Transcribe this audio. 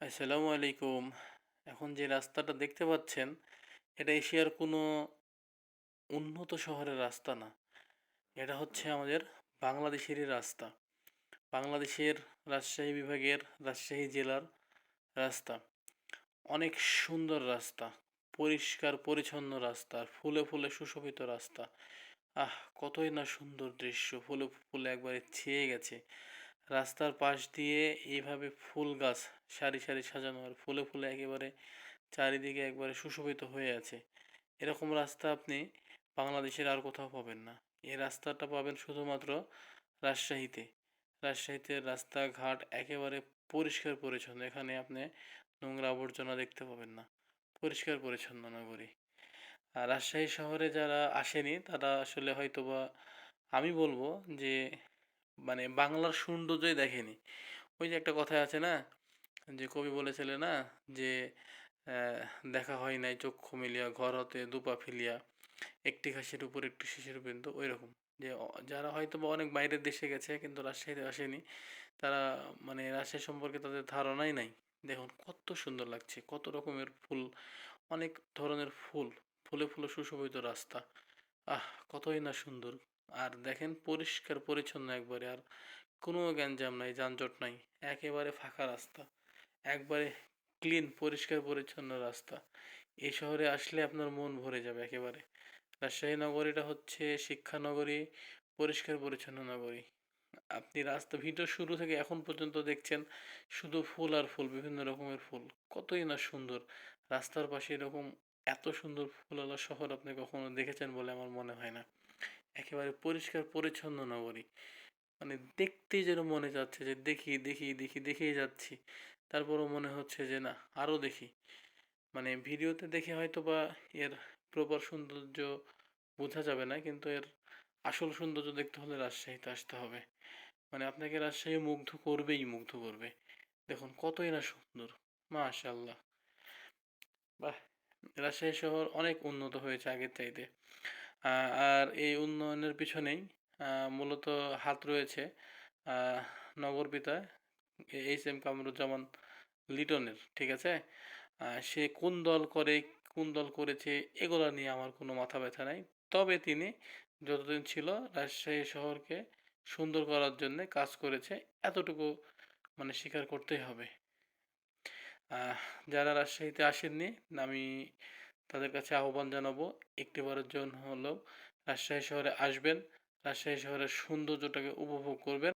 আসসালামু আলাইকুম। এখন যে রাস্তাটা দেখতে পাচ্ছেন, এটা এশিয়ার কোনো উন্নত শহরের রাস্তা না। এটা হচ্ছে আমাদের বাংলাদেশেরই রাস্তা। বাংলাদেশের রাজশাহী বিভাগের রাজশাহী জেলার রাস্তা। অনেক সুন্দর রাস্তা, পরিষ্কার পরিচ্ছন্ন রাস্তা, ফুলে ফুলে সুশোভিত রাস্তা। আহ! কতই না সুন্দর দৃশ্য, ফুলে ফুলে একবারে ছেয়ে গেছে। রাস্তার পাশ দিয়ে এইভাবে ফুল গাছ, সারি সারি সাজানো আর ফুলে ফুলে একেবারে চারিদিকে একবারে সুশোভিত হয়ে আছে। এরকম রাস্তা আপনি বাংলাদেশের আর কোথাও পাবেন না। এই রাস্তাটা পাবেন শুধুমাত্র রাজশাহীতে। রাজশাহীতে রাস্তাঘাট একেবারে পরিষ্কার পরিচ্ছন্ন। এখানে আপনি নোংরা আবর্জনা দেখতে পাবেন না। পরিষ্কার পরিচ্ছন্ন নগরী। আর রাজশাহী শহরে যারা আসেনি, তারা আসলে হয়তোবা, আমি বলব যে মানে বাংলার সৌন্দর্যই দেখেনি। ওই যে একটা কথায় আছে না, যে কবি বলেছিল না, যে দেখা হয় নাই চক্ষু মিলিয়া, ঘর হতে দুপা ফিলিয়া, একটি ঘাসের উপর একটি শিশির বিন্দু ওই রকম যে যারা হয়তো বা অনেক বাইরের দেশে গেছে, কিন্তু রাজশাহীতে আসেনি, তারা মানে রাজশাহী সম্পর্কে তাদের ধারণাই নাই। দেখুন, কত সুন্দর লাগছে, কত রকমের ফুল, অনেক ধরনের ফুল, ফুলে ফুলে সুশোভিত রাস্তা। আহ, কতই না সুন্দর। আর দেখেন পরিষ্কার, পরিচ্ছন্ন একবারে, আর কোনো গ্যাঞ্জাম নাই, যানজট নাই, একেবারে ফাঁকা রাস্তা, একবারে ক্লিন পরিষ্কার, পরিচ্ছন্ন রাস্তা। এই শহরে আসলে আপনার মন ভরে যাবে একেবারে। রাজশাহী নগরীটা হচ্ছে শিক্ষানগরী পরিষ্কার, পরিচ্ছন্ন নগরী। আপনি রাস্তা, ভিডিও শুরু থেকে এখন পর্যন্ত দেখছেন, শুধু ফুল আর ফুল, বিভিন্ন রকমের ফুল। কতই না সুন্দর। রাস্তার পাশে এরকম এত সুন্দর ফুলওয়ালা শহর আপনি কখনো দেখেছেন বলে আমার মনে হয় না। একেবারে পরিষ্কার, পরিচ্ছন্ন নগরী মানে দেখতেই যেন মনে যাচ্ছে যে দেখি দেখি দেখি, দেখেই যাচ্ছি। তারপরও মনে হচ্ছে যে না আরও দেখি। মানে ভিডিওতে দেখে হয়তো বা এর প্রপার সৌন্দর্য বোঝা যাবে না, কিন্তু এর আসল সৌন্দর্য দেখতে হলে রাজশাহীতে আসতে হবে। মানে আপনাকে রাজশাহী মুগ্ধ করবেই, মুগ্ধ করবে। দেখুন কতই না সুন্দর মাশাল্লাহ বাহ! রাজশাহী শহর অনেক উন্নত হয়েছে আগের চাইতে। আর এই উন্নয়নের পিছনেই মূলত হাত রয়েছে নগর পিতা এইচ এম কামরুজ্জামান লিটনের, ঠিক আছে? সে কোন দল করে, কোন দল করেছে, এগুলো নিয়ে আমার কোনো মাথা ব্যথা নাই। তবে তিনি যতদিন ছিল রাজশাহী শহরকে সুন্দর করার জন্য কাজ করেছে, এতটুকু মানে স্বীকার করতেই হবে। যারা রাজশাহীতে আসেননি, আমি তাদের কাছে আহ্বান জানাব, একটিবারের জন্য হলো রাজশাহী শহরে আসবেন। রাজশাহী শহরের সৌন্দর্যটাকে উপভোগ করবেন।